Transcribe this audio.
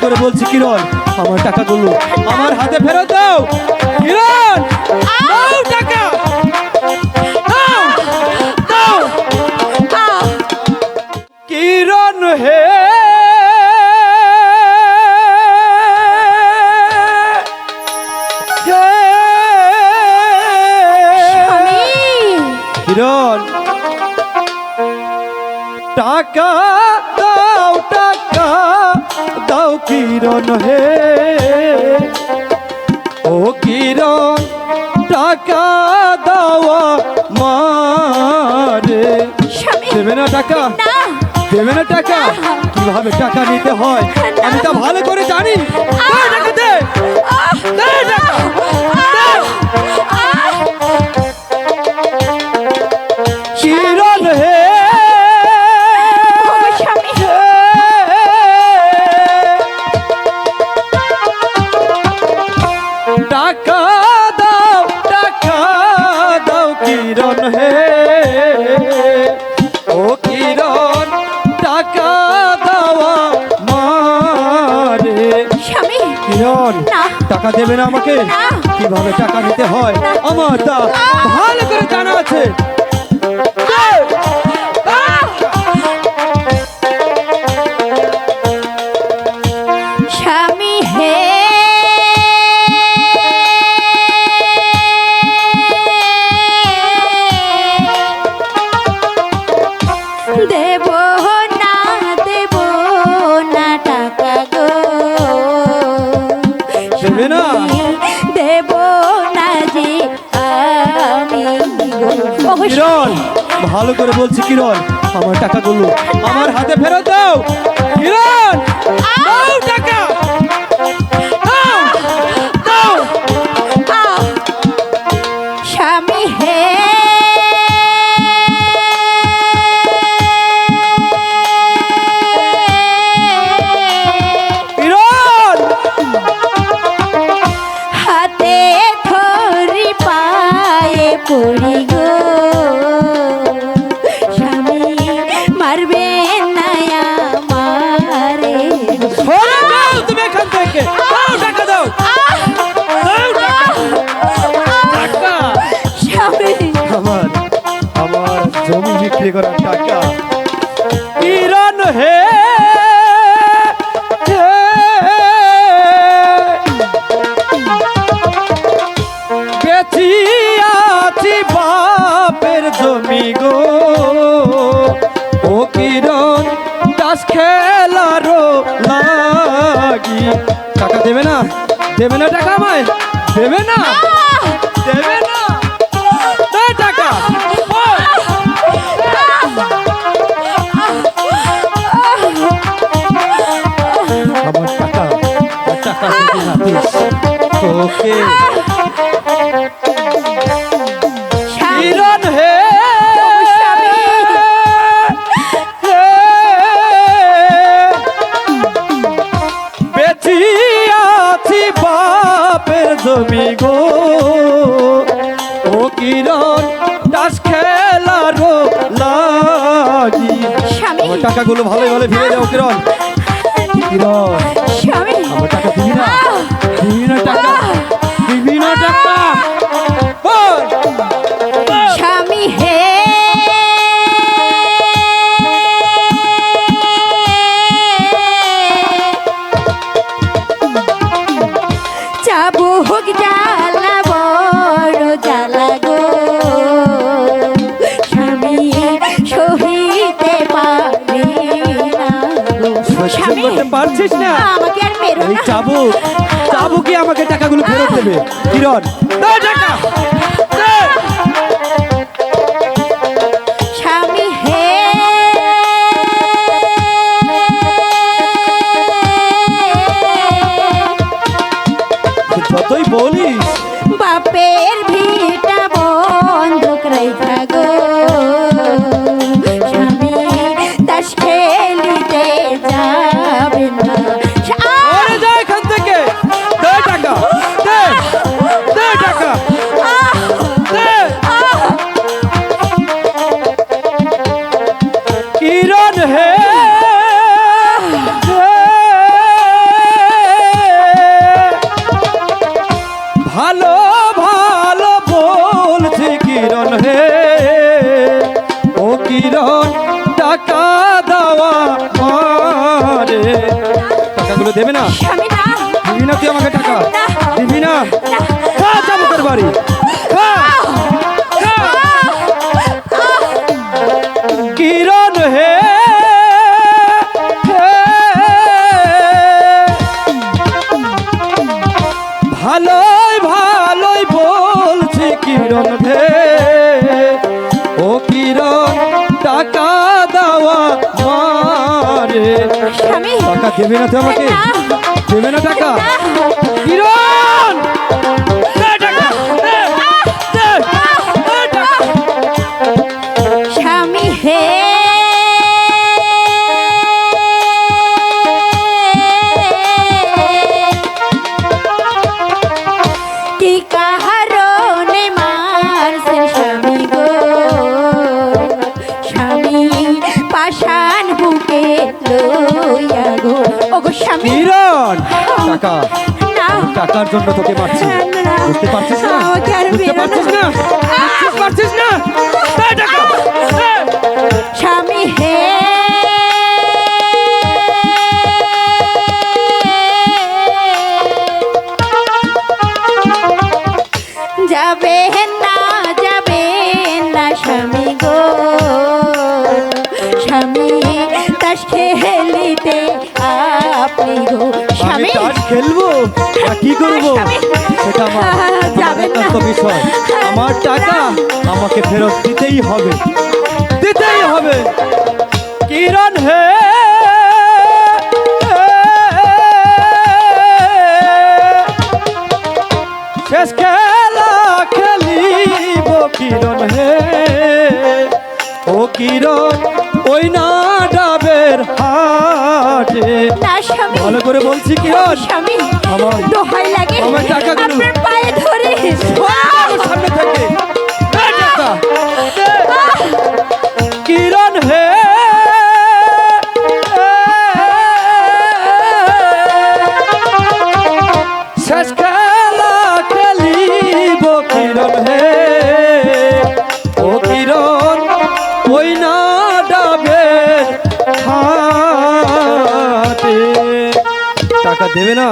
করে বলছি কিরণ আমার টাকাগুলো আমার হাতে ফেরত দাও। কিরণ টাকা। কিরণ হে। কিরণ টাকা কিরণ হে? ও কিরণ টাকা দাওয়া মারে। দেবে না টাকা? দেবে না টাকা? কীভাবে টাকা নিতে হয়? আমি তা ভালো করে জানি। টাকা দাও টাকা দাও কিরণ হে। ও কিরণ টাকা দাও মারে কিরণ টাকা দেবে না আমাকে। কীভাবে টাকা নিতে হয়? আমার তা ভালো করে জানা আছে। দেবে না? দেব না যে আমি। কিরণ ভালো করে বলছি কিরণ আমার টাকা টাকাগুলো আমার হাতে ফেরত দাও। কিরণ বিক্রি করার টাকা। কিরণ হে হে। আছি বাপের জমি গো। ও কিরণ দাস খেলারও লাগি। টাকা দেবে না? দেবে না টাকা আমায়? দেবে না। দেবে না? স্বামী কিরণ হে। আছি বাপের জমি গো। ও কিরণ দাস খেলারও লাগি। টাকাগুলো ভালো ভালো ফিরে দাও কিরণ। কিরণ। আমার টাকা দিবি না। দিবি না টাকা। দিবি না টাকা। স্বামী হে। চাবু হোক জ্বালা বড় জ্বালা গো। স্বামী সহিতে পারি না। গো। সহ্য স্বামী করতে পারছিস না। আমাকে এই চাবুক চাবুকি আমাকে টাকাগুলো ফেরত দেবে? কিরণ। টাকা যতই বলিস। বাপের দেবে না? দিবি না তুই আমাকে টাকা? দিবি না? যাব তোর বাড়ি। খা, খা। কিরণ হে। ভালোই ভালোই বলছি কিরণ হে। টাকা দেবে না তো আমাকে? দেবে না টাকা? টাকার জন্য তোকে মারছি। বুঝতে পারছিস না? বুঝতে পারছিস না? বুঝতে পারছিস না? খেলব? না কি করব। সেটা আমার যাবেন না। একান্ত বিষয়। আমার টাকা আমাকে ফেরত দিতেই হবে। দিতেই হবে। কিরণ হে শেষ খেলা খেলিব কিরণ হে। ও কিরণ না স্বামী। ভালো করে বলছি কিরণ স্বামী আমার- দোহাই লাগে। আমার টাকা আপনার পায়ে ধরে সামনে থেকে। দেবে না?